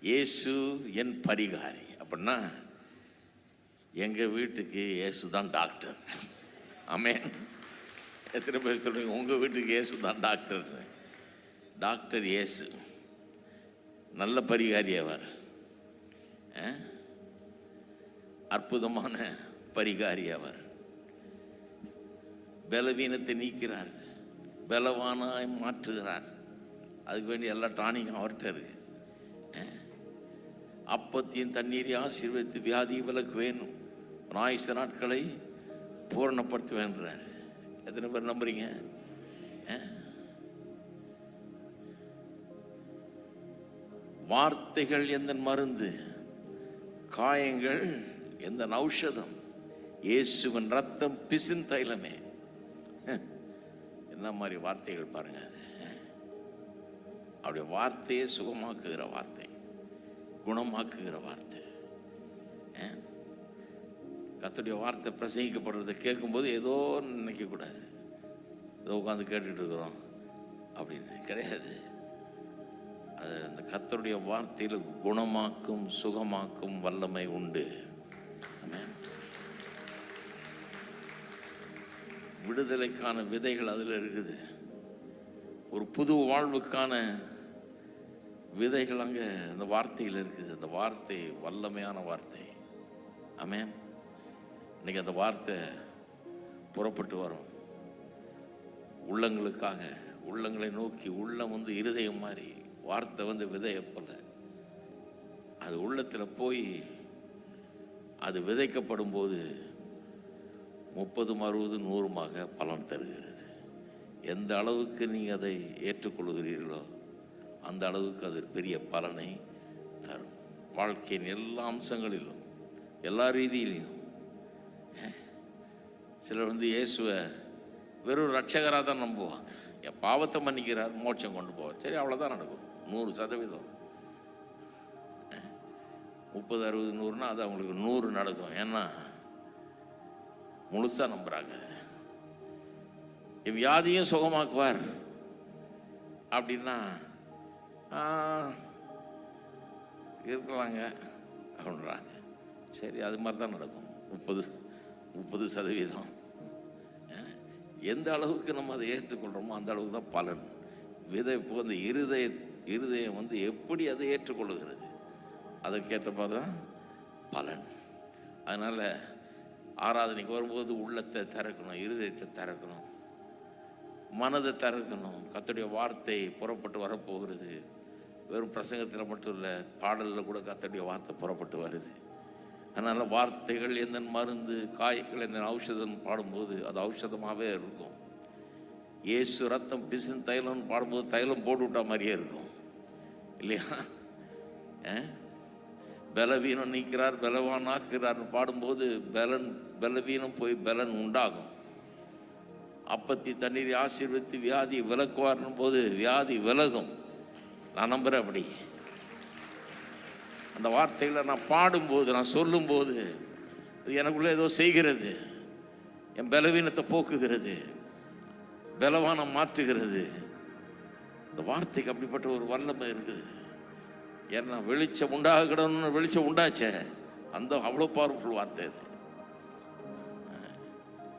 இயேசு என் பரிகாரி. அப்படின்னா எங்கள் வீட்டுக்கு இயேசு தான் டாக்டர். ஆமென். எத்தனை பேர் சொல்கிறீங்க உங்கள் வீட்டுக்கு இயேசு தான் டாக்டர். டாக்டர் இயேசு. நல்ல பரிகாரி அவர். ஆ? அற்புதமான பரிகாரி அவர். பலவீனத்தை நீக்கிறார். பலவானாய் மாற்றுகிறார். அதுக்கு வேண்டிய எல்லா டானிக்கும் அவர்கிட்ட இருக்குது அப்பத்தையும் தண்ணீரை ஆசீர்வதித்து வியாதி விலக்கு வேணும் ஆயுச நாட்களை பூரணப்படுத்துவேன்றார் எத்தனை பேர் நம்புறீங்க? வார்த்தைகள் எந்த மருந்து? காயங்கள் எந்த ஔஷதம்? இயேசுவின் ரத்தம் பிசின் தைலமே. என்ன மாதிரி வார்த்தைகள் பாருங்க அது. அப்படி வார்த்தையை சுகமாக்குகிற வார்த்தை. குணமாக்குகிற வார்த்தை. கத்துடைய வார்த்தை பிரசங்கிக்கப்படுறதை கேட்கும்போது ஏதோ நினைக்கக்கூடாது. ஏதோ உட்காந்து கேட்டுட்டு இருக்கிறோம். அப்படின்னு கிடையாது. அது அந்த கத்தருடைய வார்த்தையில் குணமாக்கும் சுகமாக்கும் வல்லமை உண்டு. விடுதலைக்கான விதைகள் அதில் இருக்குது. ஒரு புது வாழ்வுக்கான விதைகள் அங்கே அந்த வார்த்தையில் இருக்குது. அந்த வார்த்தை வல்லமையான வார்த்தை. ஆமென். இன்னைக்கு அந்த வார்த்தை புறப்பட்டு வரும். உள்ளங்களுக்காக உள்ளங்களை நோக்கி உள்ளம் வந்து இருதயம் மாதிரி வார்த்தை வந்து விதையை போல. அது உள்ளத்தில் போய் அது விதைக்கப்படும் போது முப்பதும் அறுபது நூறுமாக பலன் தருகிறது. எந்த அளவுக்கு நீங்கள் அதை ஏற்றுக்கொள்கிறீர்களோ அந்த அளவுக்கு அது பெரிய பலனை தரும். வாழ்க்கையின் எல்லா அம்சங்களிலும் எல்லா ரீதியிலையும் சிலர் வந்து இயேசுவை வெறும் ரட்சகராக தான் நம்புவாங்க. என் பாவத்தை மன்னிக்கிறார் மோட்சம் கொண்டு போவார். சரி அவ்வளோதான் நடக்கும். நூறு சதவீதம். முப்பது அறுபது நூறுனா அது அவங்களுக்கு நூறு நடக்கும். ஏன்னா முழுசாக நம்புகிறாங்க வியாதியும் சுகமாக்குவார். அப்படின்னா இருக்கலாங்க அப்படின்றாங்க. சரி அது மாதிரி தான் நடக்கும். முப்பது முப்பது சதவீதம். எந்த அளவுக்கு நம்ம அதை ஏற்றுக்கொள்கிறோமோ அந்த அளவுக்கு தான் பலன். விதை இப்போ அந்த இருதய இருதயம் வந்து எப்படி அதை ஏற்றுக்கொள்ளுகிறது அதற்கேற்ற மாதிரி தான் பலன். அதனால் ஆராதனைக்கு வரும்போது உள்ளத்தை திறக்கணும் இருதயத்தை திறக்கணும். மனதை திறக்கணும். கத்துடைய வார்த்தை புறப்பட்டு வரப்போகிறது. வெறும் பிரசங்கத்தில் மட்டும் இல்லை பாடலில் கூட கர்த்தருடைய வார்த்தை புறப்பட்டு வருது. அதனால் வார்த்தைகள் எந்த மருந்து காய்கள் எந்த ஔஷதம் பாடும்போது அது ஔஷதமாகவே இருக்கும். ஏசு ரத்தம் பிசின் தைலம்னு பாடும்போது தைலம் போட்டு விட்டா மாதிரியே இருக்கும். இல்லையா? பலவீனம் நீக்கிறார் பலவானாக்குகிறார்னு பாடும்போது பலன் பலவீனம் போய் பலன் உண்டாகும். அப்பத்தி தண்ணீரை ஆசீர்வதித்து வியாதி விலக்குவார்னும் போது வியாதி விலகும். நான் நம்புகிறேன் அப்படி. அந்த வார்த்தைகளை நான் பாடும்போது நான் சொல்லும்போது இது எனக்குள்ளே ஏதோ செய்கிறது. என் பலவீனத்தை போக்குகிறது. பலவானம் மாற்றுகிறது. இந்த வார்த்தைக்கு அப்படிப்பட்ட ஒரு வல்லமை இருக்குது. ஏன்னா வெளிச்சம் உண்டாகணும்னு வெளிச்சம் உண்டாச்சே. அந்த அவ்வளோ பவர்ஃபுல் வார்த்தை அது.